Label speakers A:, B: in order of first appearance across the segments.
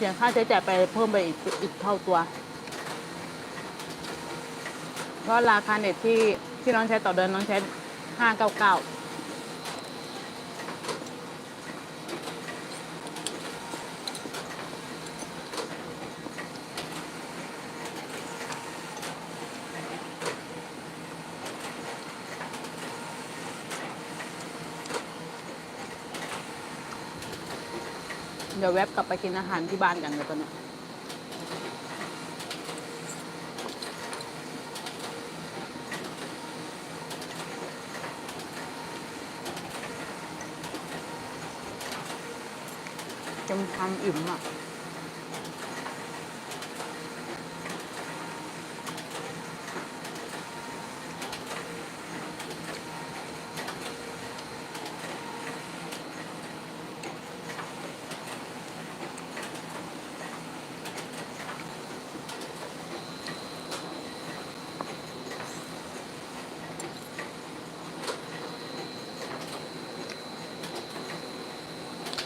A: เสียค่าใช้จ่ายไปเพิ่มไปอีกอีกเท่าตัว เพราะราคาเน็ตที่ที่น้องใช้ต่อเดือนน้องใช้ห้าเก้าเก้า เดี๋ยวแวบกลับไปกินอาหารที่บ้านกันเลยตอนนี้จำคำอิ่มอะ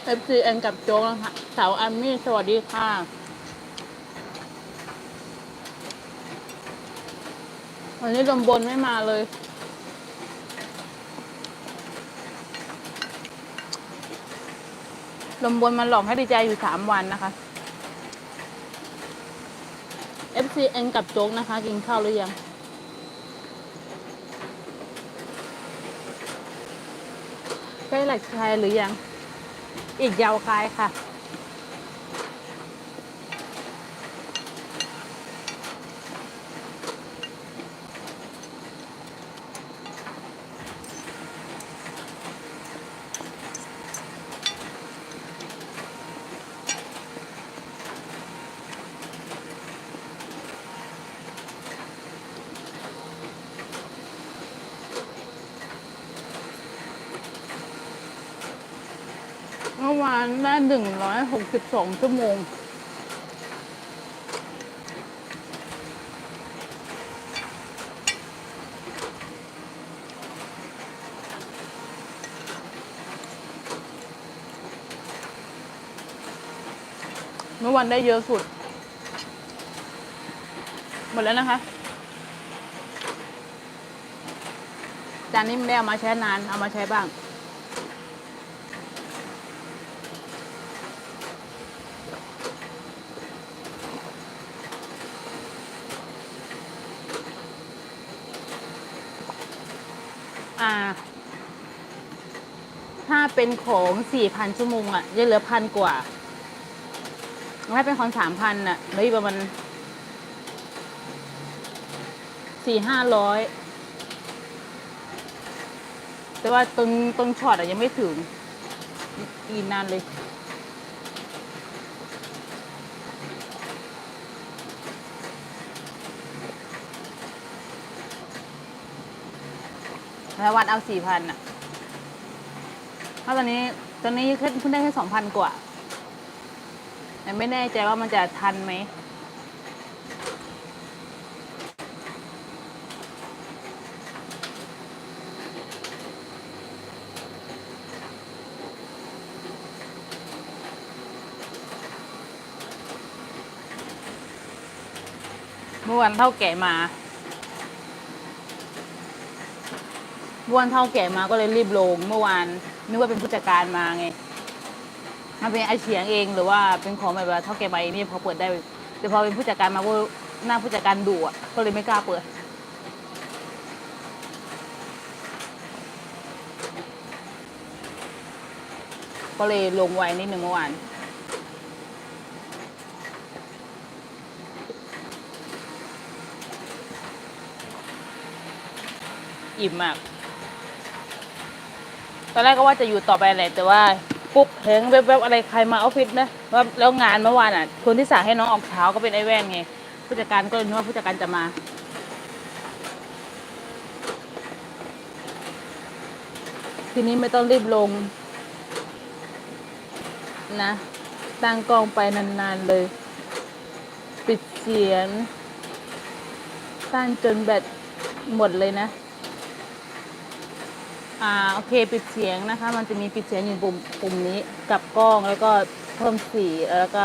A: ำอิ่มอะ FCN กับโจ๊กนะคะสาวอามี่สวัสดีค่ะ วันนี้ลมบนไม่มาเลย ลมบนมันหลอกให้ดีใจอยู่สามวันนะคะ FCN กับโจ๊กนะคะ กินข้าวหรือยังใกล้หลักชายหรือยัง อีกยาวไกลค่ะ เมื่อวานได้หนึ่งร้อยหกสิบสองชั่วโมง เมื่อวันได้เยอะสุด หมดแล้วนะคะ จานนี้ไม่ได้เอามาใช้นาน เอามาใช้บ้าง อ่า ถ้าเป็นของสี่พันชั่วโมงอะยังเหลือพันกว่าถ้าเป็นของสามพันอะเหลือประมาณสี่ห้าร้อยแต่ว่าตรงตรงช็อตอะยังไม่ถึงอีนานเลย แล้ววันเอาสี่พันอะเพราะตอนนี้ตอนนี้เพิ่งได้แค่สองพันกว่า แต่ไม่แน่ใจว่ามันจะทันไหมเมื่อวันเท่าแก่มา เมื่อวันเท่าแก่มาก็เลยรีบลงเมื่อวานนึกว่าเป็นผู้จัดการมาไงมันเป็นไอเฉียงเองหรือว่าเป็นของแบบว่าเท่าแก่มาเองนี่พอเปิดได้แต่พอเป็นผู้จัดการมาก็หน้าผู้จัดการดุอะก็เลยไม่กล้าเปิดก็เลยลงไว้นิดหนึ่งเมื่อวานอิ่มมาก ตอนแรกก็ว่าจะอยู่ต่อไปแหละแต่ว่าปุ๊บเห็นแวบๆอะไรใครมาออฟฟิศนะว่าแล้วงานเมื่อวานอะคนที่สั่งให้น้องออกเช้าก็เป็นไอ้แว่นไงผู้จัดการก็เลยนึกว่าผู้จัดการจะมาทีนี้ไม่ต้องรีบลง นะ ตั้งกล้องไปนานๆเลย ปิดเสียงตั้งจนแบตหมดเลยนะ อ่าโอเคปิดเสียงนะคะ มันจะมีปิดเสียงอยู่ปุ่มปุ่มนี้กับกล้องแล้วก็เพิ่มสีแล้วก็